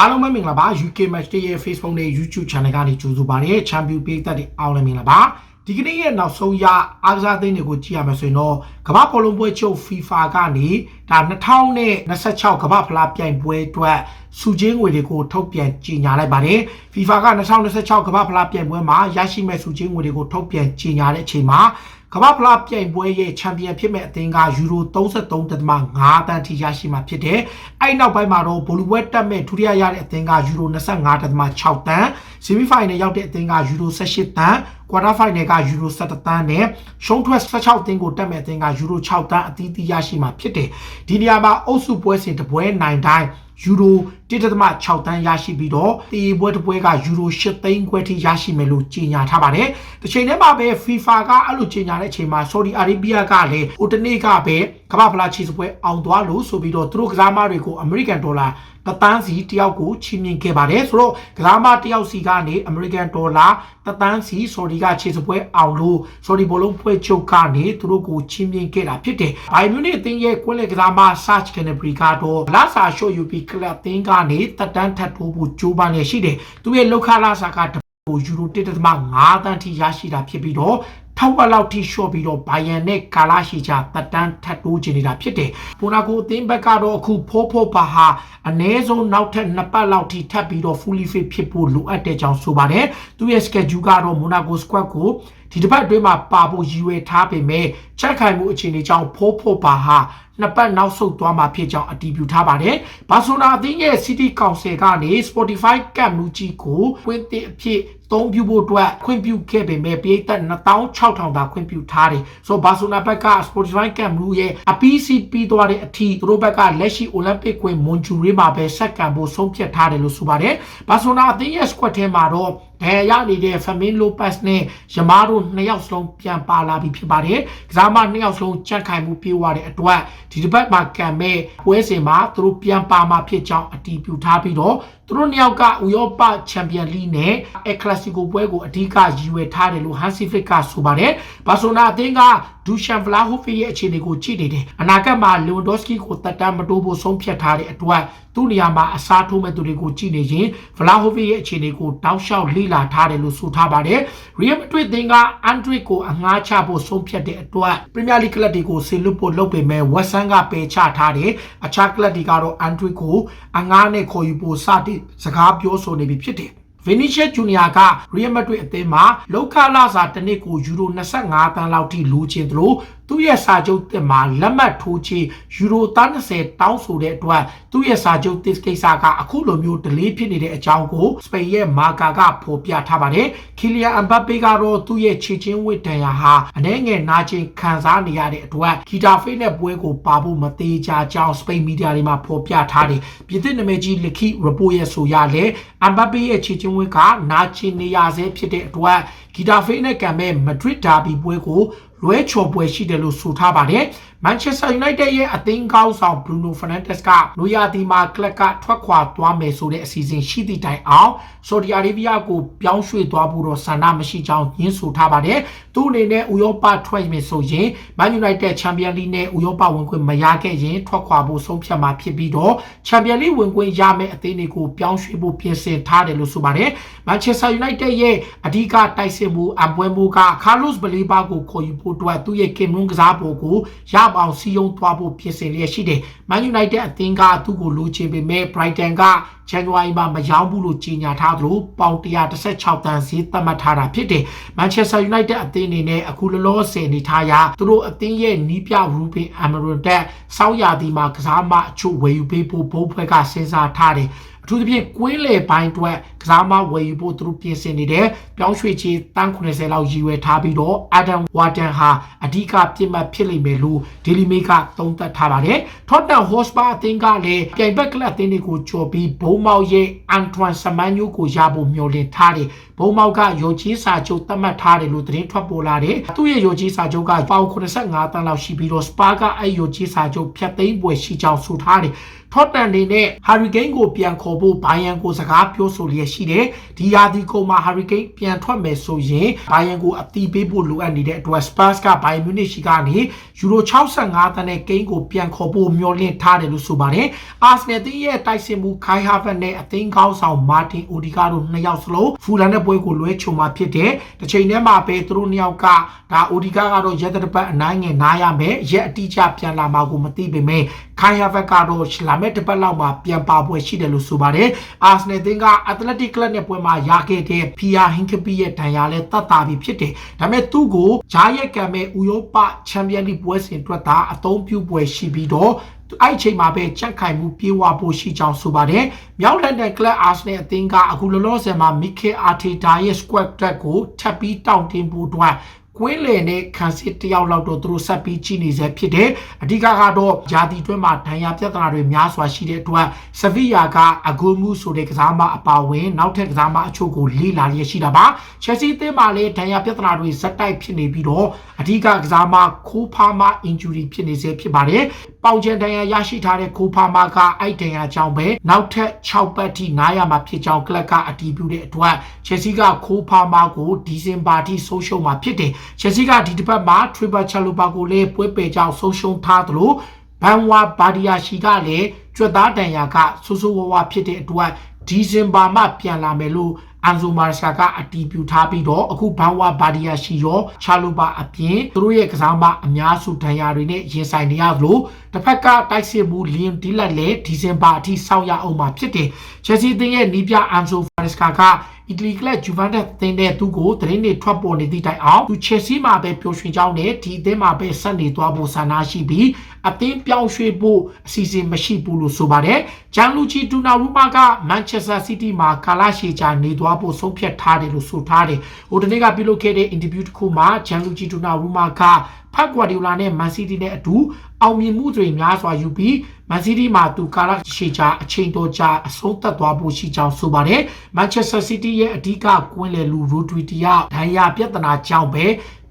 အားလုံးပဲမင်္ဂလာပါ UK Match Day ရဲ့ Facebook နဲ့ YouTube Channel ကနေကြိုဆိုပါရစေ။ Champion ပေးသက်တဲ့အားလုံးမင်္ဂလာပါ။ဒီကနေ့ရဲ့နောက်ဆုံးရအားကစားသင်းတွေကိုကြည့်ရမယ်ဆိုရင်တော့ကမ္ဘာဘောလုံးပွဲချုပ် FIFA ကနေဒါ2026ကမ္ဘာဖလားပြိုင်ပွဲအတွက်စုချင်းငွေတွေကိုထုတ်ပြန်ကြေညာလိုက်ပါတယ်။ FIFA က2026ကမ္ဘာဖလားပြိုင်ပွဲမှာရရှိမဲ့စုချင်းငွေတွေကိုထုတ်ပြန်ကြေညာတဲ့အချိန်မှာ ကမ္ဘာဖလားပြိုင်ပွဲရဲ့ချန်ပီယံဖြစ်မဲ့အသင်းကယူရို33.5တန်းထိရရှိမှာဖြစ်တယ်။အဲ့နောက်ပိုင်းမှာတော့ဗိုလ်လူပွဲတက်မဲ့ဒုတိယရတဲ့အသင်းကယူရို25.6တန်းဆီမီဖိုင်နယ်ရောက်တဲ့အသင်းကယူရို18တန်းကွာတာဖိုင်နယ်ကယူရို17တန်းနဲ့ရှုံးထွက်16သင်းကိုတက်မဲ့အသင်းကယူရို6တန်းအသီးသီးရရှိမှာဖြစ်တယ်။ဒီနေရာမှာအုပ်စုပွဲစဉ်တစ်ပွဲနိုင်တိုင်းယူရို1.6တန်းရရှိပြီးတော့တီပွဲတစ်ပွဲကယူရို8သိန်းခွဲထိရရှိမယ်လို့ကြေညာထားပါတယ်။ဒီချိန်ထဲမှာပဲ FIFA ကအဲ့လိုကြေညာတဲ့အချိန်မှာ Saudi Arabia ကလည်းဟိုတနေ့ကပဲကမ္ဘာဖလားချီစပွဲအောင်သွားလို့ဆိုပြီးတော့သူတို့ကစားမတွေကို American Dollar တသန်းစီတယောက်ကိုချီးမြှင့်ခဲ့ပါတယ်ဆိုတော့ကစားမတယောက်စီကနေ American Dollar တသန်းစီ Saudi ကချီစပွဲအောင်လို့ Saudi ဘောလုံးဖွဲ့ချုပ်ကနေသူတို့ကိုချီးမြှင့်ခဲ့တာဖြစ်တယ်။ဘိုင်မြူနစ်အသင်းရဲ့ကွင်းလက်ကစားမ Serge Gnabry ကတော့လာဆာရှို့ UP ကလပ်အသင်းကနေတက်တန်းထပ်ထိုးဖို့ကြိုးပမ်းနေရှိတယ်။သူရဲ့လောက်ခလာစာကကိုယူရို1.5တန်းထိရရှိတာဖြစ်ပြီးတော့ထောက်ဝက်လောက်ထိလျှော့ပြီးတော့ဘိုင်ယန်နဲ့ကာလာရှိချတက်တန်းထပ်တိုးချနေတာဖြစ်တယ်။ပိုနာကိုအသင်းဘက်ကတော့အခုဖိုးဖိုးပါဟာအ ਨੇ ဆုံးနောက်ထပ်နှစ်ပတ်လောက်ထိထပ်ပြီးတော့ fully fit ဖြစ်ဖို့လိုအပ်တဲ့ကြောင်းဆိုပါတယ်။သူရဲ့ schedule ကတော့ Monaco squad ကိုဒီတစ်ပတ်အတွင်းမှာပါဖို့ရည်ရွယ်ထားပေမဲ့ချက်ခိုင်မှုအခြေအနေကြောင့်ဖိုးဖိုးပါဟာ နှစ်ပတ်နောက်ဆုတ်သွားမှာဖြစ်ကြောင်းအတည်ပြုထားပါတယ်။ဘာဆိုနာအသင်းရဲ့ City Council ကနေ Spotify Camp Nou ကြီးကိုပွင့်တဲ့အဖြစ်သုံးပြုဖို့အတွက်ခွင့်ပြုခဲ့ပေမဲ့ပြည်သက်26000သာခွင့်ပြုထားတယ်။ဆိုတော့ဘာဆိုနာဘက်က Spotify Camp Nou ရဲ့အပီးစီပြီးသွားတဲ့အထိသူတို့ဘက်ကလက်ရှိ Olympic ကွင်းမွန်ဂျူရီမှာပဲဆက်ကံဖို့ဆုံးဖြတ်ထားတယ်လို့ဆိုပါတယ်။ဘာဆိုနာအသင်းရဲ့ squad ထဲမှာတော့ဒဏ်ရာရနေတဲ့ Fermin Lopez နဲ့ယမားတို့နှစ်ယောက်စလုံးပြန်ပါလာပြီဖြစ်ပါတယ်။ကစားမနှစ်ယောက်စလုံးကြက်ခိုင်မှုပြေးသွားတဲ့အတွက်ဒီတစ်ပတ်မှာကံမဲ့ပွဲစဉ်မှာသူတို့ပြန်ပါမှာဖြစ်ကြောင်းအတည်ပြုထားပြီးတော့ သူတို့နှစ်ယောက်ကဥရောပချန်ပီယံလိနဲ့အက်ကလပ်စီကိုပွဲကိုအဓိကရည်ရွယ်ထားတယ်လို့ Hansi Flick ကဆိုပါတယ်။ဘာဆိုနာအသင်းကဒူရှန်ဗလာဟိုဖီရဲ့အခြေအနေကိုကြည့်နေတယ်။အနာဂတ်မှာလီဝန်ဒေါစကီကိုတက်တမ်းမတိုးဖို့ဆုံးဖြတ်ထားတဲ့အတွက်သူ့နေရာမှာအစားထိုးမဲ့သူတွေကိုကြည့်နေရင်ဗလာဟိုဖီရဲ့အခြေအနေကိုတောက်လျှောက်လေ့လာထားတယ်လို့ဆိုထားပါတယ်။ရီယယ်မက်ဒရစ်သင်းကအန်ဒရစ်ကိုအငှားချဖို့ဆုံးဖြတ်တဲ့အတွက်ပရီးမီးယားလိကလပ်တွေကိုဆေလွတ်ဖို့လုပ်ပေမဲ့ဝက်ဆန်ကပယ်ချထားတယ်။အခြားကလပ်တွေကတော့အန်ဒရစ်ကိုအငှားနဲ့ခေါ်ယူဖို့စတင်စကားပြောဆိုနေပြီဖြစ်တယ်။ Vinicius Junior က Real Madrid အသင်းမှာလောက်ခလာစာတစ်နှစ်ကိုယူရို25တန်းလောက်ထိလိုချင်သလိုသူ့ရဲ့စာချုပ်တစ်မှာလက်မှတ်ထိုးချေယူရို30တောင်းဆိုတဲ့အတွက်သူ့ရဲ့စာချုပ်တစ်ကိစ္စကအခုလိုမျိုး delay ဖြစ်နေတဲ့အကြောင်းကိုစပိန်ရဲ့မာကာကဖော်ပြထားပါတယ်။ Kylian Mbappe ကတော့သူ့ရဲ့ခြေချင်းဝစ်တန်ရာဟာအနှဲငယ်နာကျင်ခံစားနေရတဲ့အတွက်ဂီတာဖေးနဲ့ပွဲကိုပါဖို့မသေးကြကြောင်းစပိန်မီဒီယာတွေမှာဖော်ပြထားတယ်။ပြည်သစ်နာမည်ကြီးလက်ခိ report ရဲ့ဆိုရလဲ Mbappe ရဲ့ခြေချင်းဝစ်ကနာကျင်နေရဆဲဖြစ်တဲ့အတွက်ဂီတာဖေးနဲ့ကံမဲ့မဒရစ်ဒါဘီပွဲကို လွဲချော်ပွဲရှိတယ်လို့ဆိုထားပါတယ်။ Manchester United ရဲ့အသင်းကောင်းဆောင် Bruno Fernandes ကလိုယာတီမှာကလပ်ကထွက်ခွာသွားမယ်ဆိုတဲ့အစီအစဉ်ရှိသည့်တိုင်အောင် Saudi Arabia ကိုပြောင်းရွှေ့သွားဖို့တော့ဆန္ဒမရှိကြောင်းညင်းဆိုထားပါတယ်။သူ့အနေနဲ့ဥရောပထွက်မယ်ဆိုရင် Man United Champions League နဲ့ဥရောပဝင်ခွင့်မရခဲ့ရင်ထွက်ခွာဖို့ဆုံးဖြတ်မှာဖြစ်ပြီးတော့ Champions League ဝင်ခွင့်ရမယ့်အသင်းတွေကိုပြောင်းရွှေ့ဖို့ပြင်ဆင်ထားတယ်လို့ဆိုပါတယ်။ Manchester United ရဲ့အဓိကတိုက်စစ်မှုအပွဲမှုက Carlos Baleba ကိုခေါ်ယူဖို့အတွက်သူ့ရဲ့ကင်မွန်းကစားပုံကိုရအောင်စီယုံသွားဖို့ပြင်ဆင်လျက်ရှိတယ်။ Man United အသင်းကသူ့ကိုလိုချင်ပေမဲ့ Brighton က January မှာမရောင်းဘူးလို့ကြေညာထားသလိုပေါင်116တန်းဈေးသတ်မှတ်ထားတာဖြစ်တယ်။ Manchester United အသင်းအနေနဲ့အခုလောလောဆယ်နေထားရသူတို့အသင်းရဲ့နီးပြ Ruben Amorim တက်စောင်းရာသီမှာကစားမအချို့ဝယ်ယူပေးဖို့ဘိုးဖွဲ့ကစဉ်းစားထားတယ်။ အထူးသဖြင့်ကွင်းလေပိုင်းအတွက်ကစားမဝယ်ယူဖို့သူတို့ပြင်ဆင်နေတယ်ပြောင်းရွှေ့ချေတန်း90လောက်ရည်ရွယ်ထားပြီးတော့ Adam Warden ဟာအဓိကပြစ်မှတ်ဖြစ်လိမ့်မယ်လို့ Daily Mail ကသုံးသပ်ထားပါတယ် Tottenham Hotspur အသင်းကလည်းပြိုင်ဘက်ကလပ်အသင်းတွေကိုကြော်ပြီးဘုံမောက်ရဲ့ Antoine Semenyo ကိုရဖို့မျှော်လင့်ထားတယ်ဘုံမောက်ကရုပ်ကြီးစာချုပ်သတ်မှတ်ထားတယ်လို့သတင်းထွက်ပေါ်လာတယ်သူ့ရဲ့ရုပ်ကြီးစာချုပ်ကပေါင်85တန်းလောက်ရှိပြီးတော့ Spa ကအဲ့ရုပ်ကြီးစာချုပ်ဖြတ်သိမ်းပွဲရှိကြောင်းဆိုထားတယ်ထော့တန်နေနဲ့ Hurricane ကိုပြန်ခေါ်ဖို့ဘိုင်ယန်ကိုစကားပြောဆိုလျက်ရှိတယ်ဒီယာဒီကိုမှာဟာရီကိန်းပြန်ထွက်မယ်ဆိုရင်ဘိုင်ယန်ကိုအတီးပေးဖို့လိုအပ်နေတဲ့အတွက် Spurs ကဘိုင်မြူနစ်ရှိကနေယူရို65တန်းနဲ့ကိန်းကိုပြန်ခေါ်ဖို့မျှော်လင့်ထားတယ်လို့ဆိုပါတယ်အာဆနယ်တင်းရဲ့တိုက်စစ်မှုခိုင်ဟာဗတ်နဲ့အသင်းကောင်းဆောင်မာတင်အိုဒီကာတို့နှစ်ယောက်စလုံးဖူလန်တဲ့ပွဲကိုလွဲချုံမှာဖြစ်တယ်တစ်ချိန်တည်းမှာပဲသူတို့နှစ်ယောက်ကဒါအိုဒီကာကတော့ရက်တပတ်အနိုင်ငယ်နားရမယ်ရက်အတိအကျပြန်လာမှာကိုမသိပေမဲ့ခိုင်ဟာဗတ်ကတော့လာမဲ့တစ်ပတ်လောက်မှာပြန်ပါပွဲရှိတယ်လို့ဆိုပါတယ်အာဆနယ်တင်းကအက်တလက်တစ်ကလပ်နဲ့ပွဲမှာရခဲ့တဲ့ဖီယာဟင်ကပီရဲ့ဒဏ်ရာလဲတတ်တာပြီဖြစ်တယ်ဒါပေမဲ့သူ့ကိုဂျားရက်ကံမဲ့ဥရောပချန်ပီယံလိပွဲစဉ်အတွက်သာအသုံးပြုပွဲရှိပြီးတော့အဲ့အချိန်မှာပဲချက်ခိုင်မှုပြေဝဖို့ရှိကြောင်းဆိုပါတယ်။မြောက်လန်ဒန်ကလပ်အာဆနယ်အသင်းကအခုလောလောဆယ်မှာမီကေအာတီတာရဲ့ squad တက်ကိုထပ်ပြီးတောင့်တင်းဖို့အတွက် ကွင်းလယ်နဲ့ခန်းစစ်တယောက်လောက်တော့သူတို့ဆက်ပြီးကြည့်နေစေဖြစ်တယ်။အဓိကကတော့ဂျာတီတွင်းမှာဒဏ်ရာပြဿနာတွေများစွာရှိတဲ့အတွက်ဆဗီယာကအဂိုမှုဆိုတဲ့ကစားမအပါဝင်နောက်ထပ်ကစားမအချို့ကိုလေ့လာလျက်ရှိတာပါ။ချက်စီအသင်းမှာလည်းဒဏ်ရာပြဿနာတွေဇက်တိုက်ဖြစ်နေပြီးတော့အဓိကကစားမခိုးဖားမ injury ဖြစ်နေစေဖြစ်ပါတယ်။ ပေါင်ချန်ဒဏ်ရာရရှိထားတဲ့ခိုးဖားမကအဲ့ဒဏ်ရာကြောင့်ပဲနောက်ထပ်6ပတ်ထိနားရမှာဖြစ်ကြောင်းကလပ်ကအတည်ပြုတဲ့အတွက်ချက်စီကခိုးဖားမကိုဒီဇင်ဘာထိဆုံးရှုံးမှာဖြစ်တယ်။ချက်စီကဒီတစ်ပတ်မှာ Triple Chalupa ကိုလည်းပွဲပယ်ကြောင်းဆုံးရှုံးထားသလိုဘန်ဝါဘာဒီယာရှိကလည်းကြွက်သားတန်ရာကဆူဆူဝါဝါဖြစ်တဲ့အတွက်ဒီဇင်ဘာမှပြန်လာမယ်လို့ အန်ဇိုမာရှာကအတီးပြူထားပြီးတော့အခုဘန်ဝါဘာဒီယာရှိရောချာလိုပါအပြင်သူတို့ရဲ့ကစားမအများစုဒဏ်ရာတွေနဲ့ရင်ဆိုင်နေရသလိုတစ်ဖက်ကတိုက်စစ်မှုလီယန်ဒီလက်လည်းဒီဇင်ဘာအထိစောင့်ရအောင်မှာဖြစ်တယ်ချက်စီတင်းရဲ့နီးပြအန်ဇိုဖာရစ်ကာကအီတလီကလပ်ဂျူဗန်တက်သင်းတဲ့သူကိုသတင်းတွေထွက်ပေါ်နေသည့်တိုင်အောင်သူချက်စီမှာပဲပျော်ရွှင်ကြောင်းနဲ့ဒီအသင်းမှာပဲဆက်နေသွားဖို့ဆန္ဒရှိပြီးအသင်းပြောင်းရွှေ့ဖို့အစီအစဉ်မရှိဘူးလို့ဆိုပါတယ်ဂျန်လူချီဒူနာရူမာကမန်ချက်စတာစီးတီးမှာကာလာရှီချာနေသွားဖို့ဆုံးဖြတ်ထားတယ်လို့ဆိုထားတယ်ဟိုတနေ့ကပြုလုပ်ခဲ့တဲ့အင်တာဗျူးတစ်ခုမှာဂျန်လူချီဒူနာရူမာကဖတ်ကွာဒီယိုလာနဲ့မန်စီးတီးနဲ့အတူအောင်မြင်မှုတွေများစွာယူပြီးမန်စီးတီးမှာသူကာလာရှီချာအချိန်တော်ကြာအဆုံးသတ်သွားဖို့ရှိကြောင်းဆိုပါတယ်မန်ချက်စတာစီးတီးရဲ့အဓိကကွင်းလယ်လူရိုဒရီတီယာဒဏ်ရာပြဿနာကြောင့်ပဲ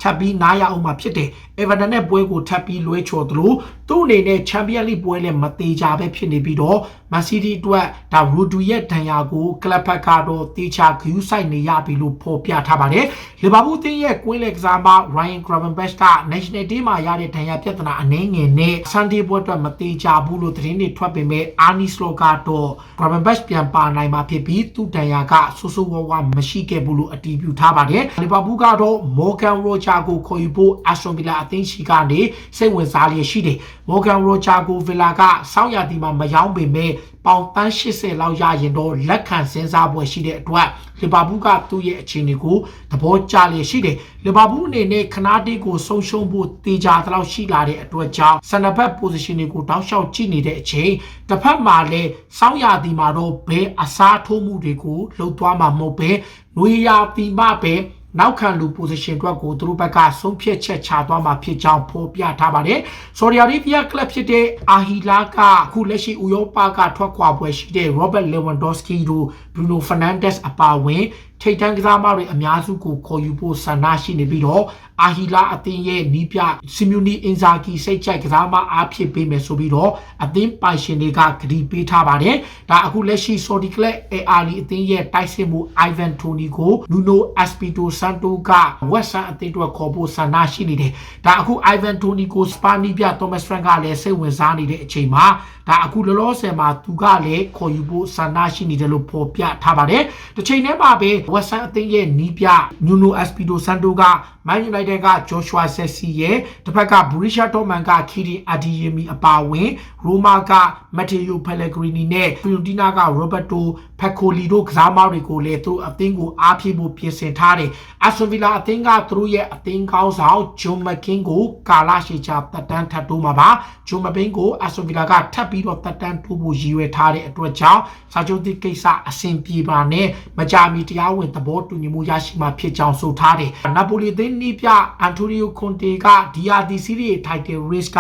ထပ်ပြီးနားရအောင်မှာဖြစ်တယ်။အေဗာတန်နဲ့ပွဲကိုထပ်ပြီးလွဲချော်သလိုသူ့အနေနဲ့ချန်ပီယံလိပွဲလည်းမသေးကြပဲဖြစ်နေပြီးတော့မန်စီးတီးအတွက်ဒါရူဒူရဲ့ဒဏ်ရာကိုကလပ်ဖက်ကတော့တေချာဂယူးဆိုင်နေရပြီလို့ဖော်ပြထားပါတယ်။လီဗာပူးတင်းရဲ့ကွင်းလယ်ကစားမ Ryan Gravenberch က National Team မှာရတဲ့ဒဏ်ရာပြဿနာအနည်းငယ်နဲ့ Sunday ပွဲအတွက်မသေးကြဘူးလို့သတင်းတွေထွက်ပေမဲ့ Arnie Slot ကတော့ Gravenberch ပြန်ပါနိုင်မှာဖြစ်ပြီးသူ့ဒဏ်ရာကဆိုးဆိုးဝါးဝါမရှိခဲ့ဘူးလို့အတည်ပြုထားပါတယ်။လီဗာပူးကတော့ Morgan Roger ကိုခေါ်ယူဖို့ Aston Villa အသင်းရှိကနေစိတ်ဝင်စားလျက်ရှိတယ်။ Morgan Roger ကို Villa ကစောင့်ရသည်မှာမယောင်းပေမဲ့ပေါင်ပန်း80လောက်ရရင်တော့လက်ခံစဉ်းစားပွဲရှိတဲ့အတွက်လီဗာပူးကသူ့ရဲ့အခြေအနေကိုသဘောကျလျက်ရှိတယ်လီဗာပူးအနေနဲ့ခနာတီကိုဆုံးရှုံးဖို့တေချာတလောက်ရှိလာတဲ့အတွက်ကြောင့်စနဘက် position တွေကိုတောက်လျှောက်ကြည့်နေတဲ့အချိန်တစ်ဖက်မှာလည်းစောင့်ရသည်မှာတော့ဘယ်အစားထိုးမှုတွေကိုလှုပ်သွားမှာမဟုတ်ပဲနွေရာသီမှပဲ နောက်ခံလူ position အတွက်ကိုသူတို့ဘက်ကဆုံးဖြတ်ချက်ချသွားမှာဖြစ်ကြောင်းဖော်ပြထားပါတယ်။ Saudi Arabia club ဖြစ်တဲ့ Ahila ကအခုလက်ရှိဥရောပကထွက်ခွာပွဲရှိတဲ့ Robert Lewandowski တို့ Bruno Fernandes အပါအဝင် ထိတ်တန်းကစားမတွေအများစုကိုခေါ်ယူဖို့ဆန္ဒရှိနေပြီးတော့အာဟီလာအသင်းရဲ့နီးပြစီမြူနီအင်ဇာကီစိတ်ကြိုက်ကစားမအားဖြစ်ပေးမယ်ဆိုပြီးတော့အသင်းပိုင်ရှင်တွေကကတိပေးထားပါတယ်။ဒါအခုလက်ရှိ Saudi Club AR အသင်းရဲ့တိုက်စစ်မှု Ivan Toni ကို Nuno Espirito Santo က West Ham အသင်းအတွက်ခေါ်ဖို့ဆန္ဒရှိနေတယ်။ဒါအခု Ivan Toni ကို Spanish ပြ Thomas Frank ကလည်းစိတ်ဝင်စားနေတဲ့အချိန်မှာဒါအခုလောလောဆယ်မှာသူကလည်းခေါ်ယူဖို့ဆန္ဒရှိနေတယ်လို့ဖော်ပြထားပါတယ်။တစ်ချိန်တည်းမှာပဲ West Ham အသင်းရဲ့နီးပြ Nuno Espirito Santo က Man United က Joshua Zexi ရဲ့တစ်ဖက်က Borussia Dortmund က Kylian Adeyemi အပါအဝင် Roma က Matteo Pellegrini နဲ့ Fiorentina က Roberto Piccoli တို့ကစားမတွေကိုလည်းသူတို့အသင်းကိုအားဖြည့်ဖို့ပြင်ဆင်ထားတယ်။ Aston Villa အသင်းကသူတို့ရဲ့အသင်းကောင်းဆောင် John McGinn ကိုကာလာရှီချာတက်တန်းထပ်တိုးမှာပါ။ John McGinn ကို Aston Villa ကထပ်ပြီးတော့တက်တန်းတိုးဖို့ရည်ရွယ်ထားတဲ့အတွက်ကြောင့်စာချုပ်သစ်ကိစ္စအဆင်ပြေပါနဲ့မကြာမီတရားဝင်သဘောတူညီမှုရရှိမှာဖြစ်ကြောင်းဆိုထားတယ်။နာပိုလီသင်းနီးပြအန်တိုနီယိုကွန်တေက DRT စီးရီး title race က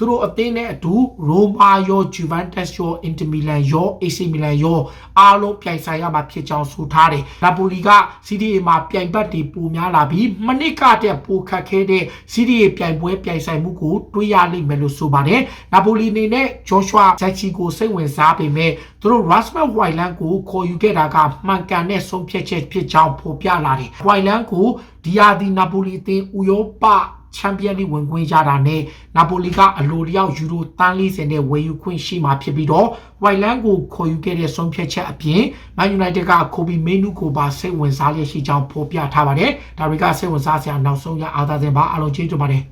သူတို့အသင်းနဲ့အတူရိုမာရောဂျူဗန်တက်စ်ရောအင်တာမီလန်ရောအေစီမီလန်ရောအားလုံးပြိုင်ဆိုင်ရမှာဖြစ်ကြောင်းဆိုထားတယ်နာပိုလီက CDA မှာပြိုင်ဘက်တွေပိုများလာပြီးမနစ်ကတည်းပိုခတ်ခဲတဲ့ CDA ပြိုင်ပွဲပြိုင်ဆိုင်မှုကိုတွေးရလိမ့်မယ်လို့ဆိုပါတယ်နာပိုလီအနေနဲ့ဂျော့ရှွာဂျက်ချီကိုစိတ်ဝင်စားပေမဲ့သူတို့ Rasmus Hojlund ကိုခေါ်ယူခဲ့တာကမှန်ကန်တဲ့ဆုံးဖြတ်ချက်ဖြစ်ကြောင်းဖော်ပြလာတယ် Hojlund ကိုဒီယာဒီနာပိုလီအသင်းဥရောပ ချန်ပီယံလိဝင်ခွင့်ရတာနဲ့နာပိုလီကအလိုတယောက်ယူရိုတန်း40နဲ့ဝယ်ယူခွင့်ရှိမှာဖြစ်ပြီးတော့ဝိုင်လန်ကိုခေါ်ယူခဲ့တဲ့ဆုံးဖြတ်ချက်အပြင်မန်ယူနိုက်တက်ကကိုဘီမေနူကိုပါစိတ်ဝင်စားလျက်ရှိကြောင်းဖော်ပြထားပါတယ်ဒါတွေကစိတ်ဝင်စားစရာနောက်ဆုံးရအားသာစင်ပါအားလုံးကျေးဇူးပါတယ်